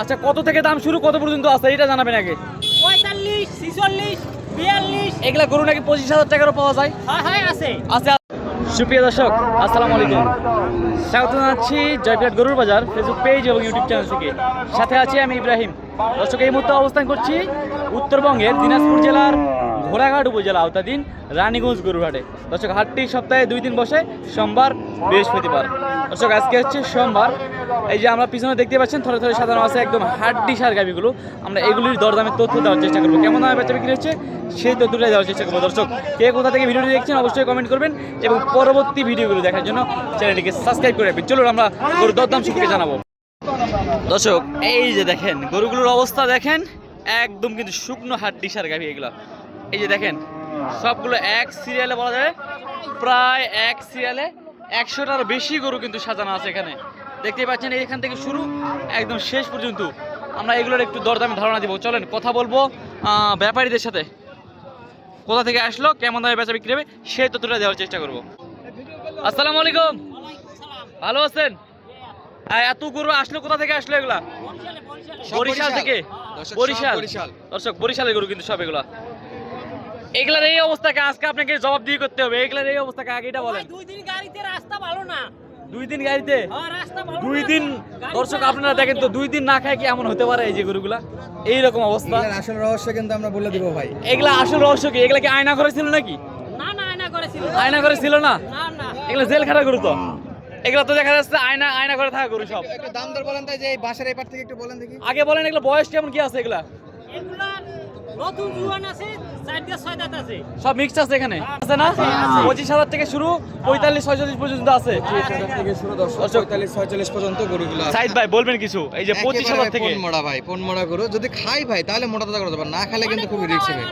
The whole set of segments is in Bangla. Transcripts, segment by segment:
আচ্ছা কত থেকে দাম শুরু কত পর্যন্ত আছে এটা জানাবেন আগে। পঁয়তাল্লিশ ছিচল্লিশ বিয়াল্লিশ। এগুলা গরু নাকি পঁচিশ হাজার টাকারও পাওয়া যায়? হয় হয় আছে। সুপ্রিয় দর্শক আসসালামু আলাইকুম। স্বাগত জানাচ্ছি জয়পিরাট গরুর বাজার ফেসবুক পেজ এবং ইউটিউব চ্যানেল থেকে। সাথে আছি আমি ইব্রাহিম। দর্শক এই মুহূর্তে অবস্থান করছি উত্তরবঙ্গের দিনাজপুর জেলার ঘোড়াঘাট উপজেলা আওতাধীন রানীগঞ্জ গরুরহাটে দর্শক হাটটি সপ্তাহে দুই দিন বসে সোমবার বৃহস্পতিবার। দর্শক, আজকে হচ্ছে সোমবার। এই যে আমরা পিছনে দেখতে পাচ্ছেন, থরে থরে সাধারণ আছে একদম হাড্ডি সার গাভিগুলো। আমরা এগুলির দরদামের তথ্য দেওয়ার চেষ্টা করব। কেমন দামে বেচা বিক্রি হচ্ছে, সেই তথ্যটা দেওয়ার চেষ্টা করব। দর্শক, কে কোথা থেকে ভিডিওটি দেখছেন অবশ্যই কমেন্ট করবেন এবং পরবর্তী ভিডিওগুলো দেখার জন্য চ্যানেলটিকে সাবস্ক্রাইব করে রাখবেন। চলুন আমরা গরুর দরদাম সম্পর্কে জানাব। দর্শক, এই যে দেখেন, গরুগুলোর অবস্থা দেখেন, একদম কিন্তু শুকনো হাড্ডি সার গাভি এগুলো। এই যে দেখেন, সবগুলো এক সিরিয়ালে বলা যায়, প্রায় এক সিরিয়ালে একশোটার বেশি গরু কিন্তু সাজানো আছে এখানে। দেখতেই পাচ্ছেন এখান থেকে শুরু একদম শেষ পর্যন্ত। আমরা এগুলোর একটু দরদামে ধারণা দিব। চলেন কথা বলব ব্যাপারীদের সাথে। কোথা থেকে আসলো কেমন দামে বেচা বিক্রি হবে সেই তথ্যটা দেওয়ার চেষ্টা করব। আসসালামু আলাইকুম। ভালো আছেন? আর এত গরু আসলো কোথা থেকে আসলো এগুলা? বরিশাল থেকে? বরিশাল। বরিশাল। দর্শক বরিশালের গরু কিন্তু সব এগুলা। এগুলার এই অবস্থাকে আজকে আপনাকে জবাব দিয়ে করতে হবে। এগুলার এই অবস্থাকে আগে এটা বলেন। দুই দিন গাড়িতে রাস্তা ভালো না। দুই দিন গাড়িতে? হ্যাঁ, রাস্তা ভালো দুই দিন? দর্শক আপনারা দেখেন তো দুই দিন না খায় কি এমন হতে পারে এই যে গরুগুলা? এইরকম অবস্থা। আসল রহস্য কিন্তু আমরা বলে দিব ভাই। এগুলা আসল রহস্য কি? এগুলা কি আয়না করে ছিল নাকি? না না আয়না করেছিল আয়না করে ছিল না? না না। এগুলা জেল খাটা গরু তো। এগুলা তো দেখা যাচ্ছে আয়না আয়না করে থাকা গরু সব। একটু দাম দর বলেন তাই যে এই বাসার এপার থেকে একটু বলেন দেখি। আগে বলেন এগুলা বয়স কেমন কি আছে এগুলা? এগুলা নতুন জুয়ান আছে সব মিক্স আছে এখানে। আছে না? পঁচিশ হাজার থেকে শুরু পঁয়তাল্লিশ ছয়চল্লিশ পর্যন্ত আছে। থেকে শুরু দর্শক দর্শক। পঁয়তাল্লিশ ছয়চল্লিশ পর্যন্ত গরুগুলো সাইদ ভাই বলবেন কিছু? এই যে পঁচিশ হাজার থেকে। পোন মোড়া ভাই পোন মোড়া গরু। যদি খাই ভাই তাহলে মোটা তাজা করা যাবে না। খেলে কিন্তু খুবই রিস্ক হবে।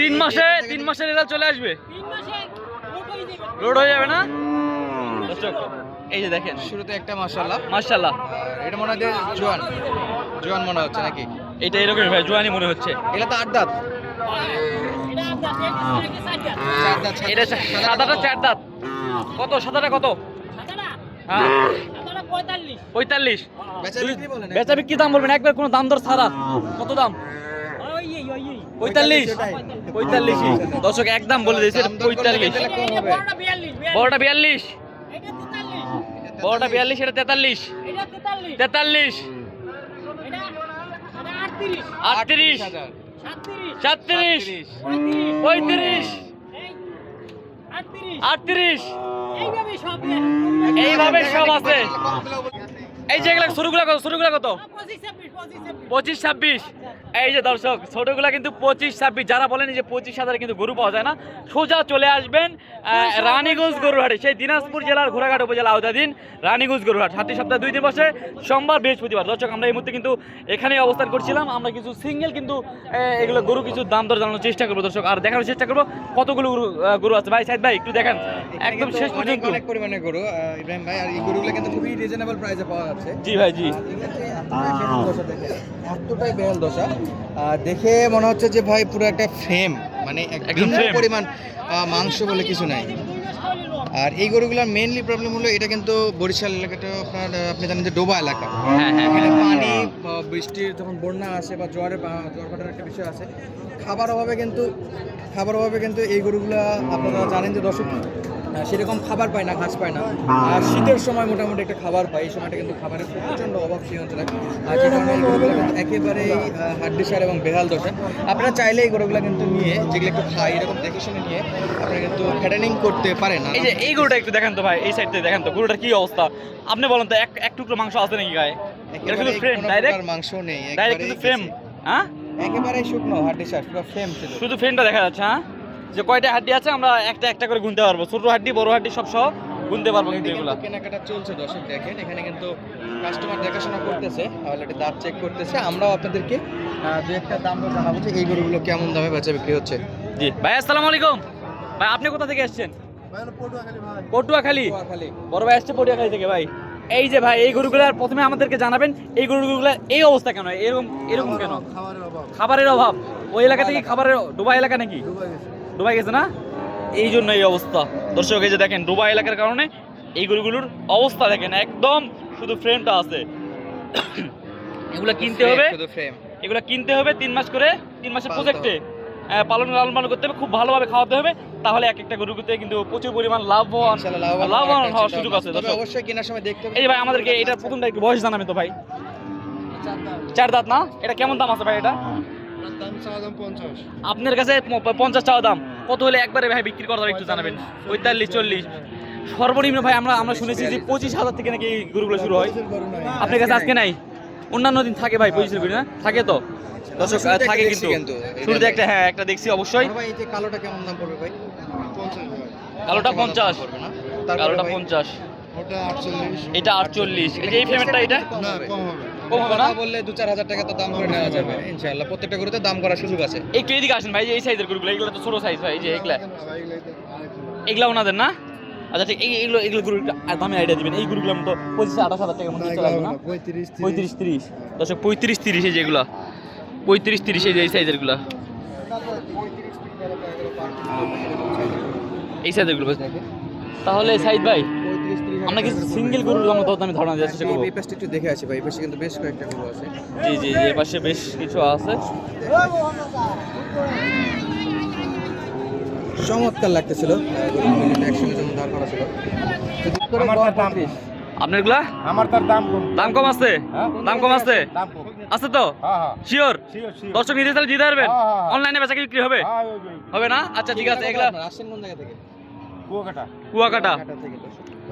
তিন মাসে তিন মাসের রেজাল্ট চলে আসবে? লোড হয়ে যাবে না? দর্শক এই যে দেখেন। শুরুতে একটা মাশাআল্লাহ। মার্শাল্লাহ এটা মনে হয় জোয়ান। জোয়ান মনে হচ্ছে নাকি? এটা এরকমই ভাই জোয়ানি মনে হচ্ছে। এটা তো আট দাঁত। এটা সাদা- সাদাটা চার দাঁত। কত? সাদাটা কত? হ্যাঁ। পঁয়তাল্লিশ। বেচা বিক্রি বলেন বেচা বিক্রি দাম বলবেন? একবার কোনো দাম দর ছাড়া কত দাম। পঁয়তাল্লিশ। পঁয়তাল্লিশ। দর্শক একদম বলে দিয়েছে পঁয়তাল্লিশ। বড়টা বিয়াল্লিশ। বড়টা বিয়াল্লিশ। এটা তেতাল্লিশ। তেতাল্লিশ। আটত্রিশ। সাতত্রিশ। পঁয়ত্রিশ। আটত্রিশ। এইভাবে সব এইভাবে সব আছে। এই যে এগুলা শুরুগুলা কত? শুরুগুলা কত? পঁচিশ ছাব্বিশ পঁচিশ পঁচিশ ছাব্বিশ। এই যে দর্শক ছোটগুলা কিন্তু পঁচিশ ছাব্বিশ। যারা বলেন যে পঁচিশ হাজার কিন্তু গরু পাওয়া যায় না সোজা চলে আসবেন আহ, রানীগঞ্জ গরুহাটে সেই দিনাজপুর জেলার ঘোড়াঘাট উপজেলা আওতাধীন রানীগঞ্জ গরুহাট। সাতটি সপ্তাহে দুই দিন বসে সোমবার বৃহস্পতিবার। দর্শক আমরা এই মুহূর্তে কিন্তু এখানেই অবস্থান করছিলাম। আমরা কিছু সিঙ্গেল কিন্তু এগুলো গরু কিছু দাম দর জানানোর চেষ্টা করব। দর্শক আর দেখানোর চেষ্টা করব কতগুলো গরু গরু আছে। ভাই সাইদ ভাই একটু দেখেন। একদম শেষ পর্যন্ত। অনেক পরিমাণে গরু ইব্রাহিম ভাই আর এই গরুগুলো কিন্তু খুবই রিজনেবল প্রাইসে পাওয়া যাচ্ছে জি ভাই জি। এতটাই বেহাল দশা দেখে, মনে হচ্ছে যে ভাই পুরো একটা ফ্রেম মানে এক একদম পরিমাণ মাংস বলে কিছু নাই। আর এই গরুগুলোর মেইনলি প্রবলেম হলো এটা কিন্তু বরিশাল এলাকাটা আপনার আপনি জানেন যে ডোবা এলাকা। হ্যাঁ হ্যাঁ এখানে পানি বৃষ্টির যখন বন্যা আসে বা জ্বরের বা- জ্বর ভাটার একটা বিষয় আছে খাবার অভাবে কিন্তু খাবার অভাবে কিন্তু এই গরুগুলা আপনারা জানেন যে দর্শক সেরকম খাবার পায় না ঘাস পায় না। আর শীতের সময় মোটামুটি একটা খাবার পায় এই সময়টা কিন্তু খাবারের প্রচণ্ড অভাব সেই অঞ্চলে। আর যে কারণে গরুগুলো কিন্তু একেবারেই হাড্ডিসার এবং বেহাল দশা আপনারা চাইলে এই গরুগুলো কিন্তু নিয়ে যেগুলো একটু খাই এরকম দেখে শুনে নিয়ে আপনারা কিন্তু ফ্যাটেনিং করতে পারেন এই যে এই গরুটা একটু দেখেন তো ভাই এই সাইড থেকে দেখেন তো গরুটার কি অবস্থা? আপনি বলেন তো এক এক টুকরো মাংস আছে নাকি গায়ে? এটা শুধু ফ্রেম ডাইরেক্ট মাংস নেই ডাইরেক্ট কিন্তু ফ্রেম হ্যাঁ? একেবারে শুকনো হাড্ডিসার পুরো ফ্রেম শুধু। শুধু ফ্রেমটা দেখা যাচ্ছে হ্যাঁ? যে কয়টা হাড্ডি আছে আমরা একটা একটা করে গুনতে পারব। ছোট হাড্ডি বড় হাড্ডি সব সহ গুনতে পারব কিন্তু এগুলা। কেনাকাটা চলছে দর্শক দেখেন এখানে কিন্তু কাস্টমার দেখাশোনা করতেছে অলরেডি দাঁত চেক করতেছে। আমরাও আপনাদেরকে দু একটা দাম জানাব যে এই গরুগুলো কেমন দামে বেচা বিক্রি হচ্ছে। জি। ভাই আসসালামু আলাইকুম। ভাই আপনি কোথা থেকে এসেছেন? পটুয়াখালী খালি বড় ভাই আসছে পটুয়াখালী থেকে ভাই। এই যে ভাই এই গরুগুলার প্রথমে আমাদেরকে জানাবেন এই গরুগুলার এই অবস্থা কেন? এরকম এরকম কেন? খাবারের অভাব। খাবারের অভাব। ওই এলাকা থেকে খাবারের ডুবাই এলাকা নাকি? ডুবাই গেছে না? এই জন্য এই অবস্থা। দর্শক এই যে দেখেন ডুবাই এলাকার কারণে এই গরুগুলোর অবস্থা দেখেন একদম শুধু ফ্রেমটা আছে। এগুলো কিনতে হবে। শুধু ফ্রেম এগুলো কিনতে হবে তিন মাস করে তিন মাসের প্রজেক্টে পালন লালন পালন করতে হবে খুব ভালোভাবে খাওয়াতে হবে। তাহলে এক একটা গরুতে কিন্তু প্রচুর পরিমাণ লাভ লাভবান লাভবান হওয়ার সুযোগ আছে তবে অবশ্যই কেনার সময় দেখতে হবে। এই যে ভাই আমাদেরকে এটা প্রথমটা একটু বয়স জানাবেন তো ভাই। চার দাঁত না? এটা কেমন দাম আছে ভাই এটা? আপনার কাছে পঞ্চাশ চাওয়া দাম। কত হলে একবারে ভাই বিক্রি করা একটু জানাবেন? পঁয়তাল্লিশ চল্লিশ। সর্বনিম্ন ভাই আমরা আমরা শুনেছি যে পঁচিশ হাজার থেকে নাকি গরুগুলো শুরু হয়। আপনার কাছে আজকে নাই? অন্যান্য দিন থাকে ভাই পঁচিশের গরু না? থাকে তো? দর্শক থাকে কিন্তু। শুরুতে একটা হ্যাঁ একটা দেখছি অবশ্যই। ভাই এই যে কালোটা কেমন দাম পড়বে ভাই? কালোটা পঞ্চাশ। কালোটা পঞ্চাশ। ওটা আটচল্লিশ। এটা আটচল্লিশ। এই যে এই পেমেন্টটা এটা না কম হবে। কম হবে না বললে দু চার হাজার টাকা তো দাম করে নেওয়া যাবে ইনশাআল্লাহ। প্রত্যেকটা গরুতে দাম করার সুযোগ আছে। একটু এদিকে আসেন ভাই যে এই সাইজের গরুগুলো এগুলো তো ছোট সাইজ ভাই এই যে এগুলা। এগুলো এগুলা ওনাদের না? আচ্ছা ঠিক এই- এগুলো এগুলো গরু দামে আইডিয়া দিবেন। এই গরুগুলো তো পঁচিশ আঠাশ হাজার টাকার মধ্যে চলে না? পঁয়ত্রিশ পঁয়ত্রিশ তিরিশ। দর্শক পঁয়ত্রিশ তিরিশ এই যেগুলো পঁয়ত্রিশ তিরিশ এই যে এই এই সাইজের তাহলে সাইদ ভাই আমরা কি সিঙ্গেল গরুর দাম কত আমি ধারণা দেওয়ার চেষ্টা করব এই পাশটা একটু দেখে আছি ভাই এই পাশে কিন্তু বেশ কয়েকটা গরু আছে। জি জি জি এ পাশে বেশ কিছু আছে। চমৎকার লাগতেছিল। একসঙ্গে যেমন দাঁড় করা ছিল। আপনারগুলা? আমার তার দাম কম। দাম কম আছে? হ্যাঁ? দাম কম আছে? আছে তো? হ্যাঁ হ্যাঁ। শিওর শিওর দর্শক নিতে চাইলে দিতে পারবেন। হ্যাঁ, হ্যাঁ। অনলাইনে বেচা বিক্রি হবে। হ্যাঁ হবে না? আচ্ছা ঠিক আছে এগুলা কুয়াকাটা।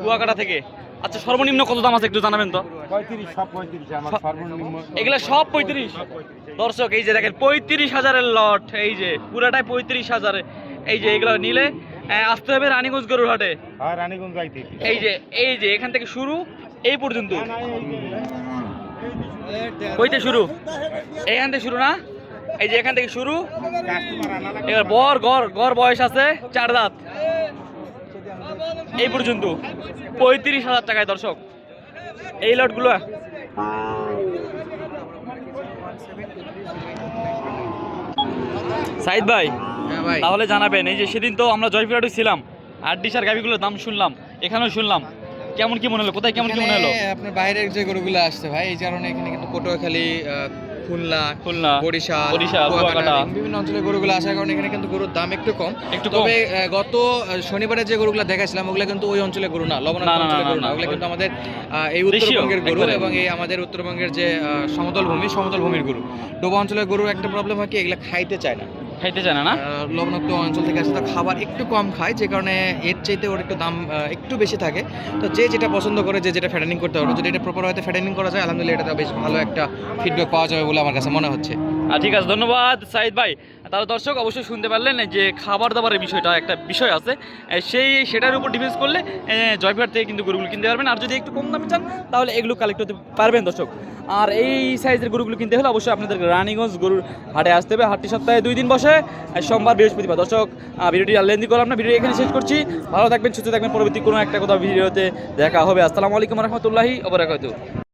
কুয়াকাটা থেকে। আচ্ছা সর্বনিম্ন কত দাম আছে একটু জানাবেন তো? এগুলা সব পঁয়ত্রিশ? দর্শক এই যে দেখেন পঁয়ত্রিশ হাজারের লট এই যে পুরাটাই পঁয়ত্রিশ হাজারে। এই যে এগুলো নিলে আসতে হবে রানীগঞ্জ গরুর হাটে। হ্যাঁ রানীগঞ্জ এই যে এই যে এখান থেকে শুরু এই পর্যন্ত। কইতে শুরু? এখান থেকে শুরু না? এই যে এখান থেকে শুরু। এবার বর গড় গড় বয়স আছে চার দাঁত। এই পর্যন্ত পঁয়ত্রিশ হাজার টাকায় দর্শক। এই লটগুলো। সাইদ ভাই হ্যাঁ তাহলে জানাবেন এই যে সেদিন তো আমরা জয়পুরহাটে ছিলাম আর ডিসার গাভিগুলোর দাম শুনলাম এখানেও শুনলাম। কেমন কি মনে হলো? কোথায় কেমন কি মনে হলো? আপনার বাইরের যে গরুগুলো আসছে ভাই এই কারণে এখানে কিন্তু পটুয়াখালী খুলনা খুলনা বরিশাল বরিশাল, কুয়াকাটা। বিভিন্ন অঞ্চলে গরুগুলো আসার কারণে এখানে কিন্তু গরুর দাম একটু কম। একটু তবে গত শনিবারে যে গরুগুলো দেখাছিলাম ওগুলো কিন্তু ওই অঞ্চলের গরু না লবণাক্ত গরু না, ওগুলো কিন্তু আমাদের এই উত্তরবঙ্গের গরু এবং এই আমাদের উত্তরবঙ্গের যে সমতল ভূমি সমতল ভূমির গরু। ডোবা অঞ্চলের গরুর একটা প্রবলেম হয় কি এগুলো খাইতে চায় না। খাইতে চায় না না? লবণাক্ত অঞ্চল থেকে আসে তো খাবার একটু কম খায় যে কারণে এর চাইতে ওর একটু দাম একটু বেশি থাকে। তো যে যেটা পছন্দ করে যে যেটা ফ্যাটেনিং করতে পারবে। যদি এটা প্রপার হয়তো ফ্যাটেনিং করা যায় আলহামদুলিল্লাহ এটা বেশ ভালো একটা ফিডব্যাক পাওয়া যাবে বলে আমার কাছে মনে হচ্ছে। আর ঠিক আছে ধন্যবাদ সাইদ ভাই। তাহলে দর্শক অবশ্যই শুনতে পারলেন যে খাবার দাবারের বিষয়টা একটা বিষয় আছে। সেই সেটার উপর ডিফেন্স করলে জয়পুরহাট থেকে কিন্তু গরুগুলো কিনতে পারবেন। আর যদি একটু কম দামে চান তাহলে এগুলো কালেক্ট করতে পারবেন দর্শক। আর এই সাইজের গরুগুলো কিনতে হলে অবশ্যই আপনাদের রানীগঞ্জ গরুর হাটে আসতে হবে। হাটটি সপ্তাহে দুই দিন বসে। সোমবার বৃহস্পতিবার। দর্শক ভিডিওটি আর লেন্দি করলাম না ভিডিও এখানে শেষ করছি। ভালো থাকবেন, সুস্থ থাকবেন। পরবর্তী কোনো একটা কথা ভিডিওতে দেখা হবে। আসসালামু আলাইকুম রহমতুল্লাহি ওবরাকাতু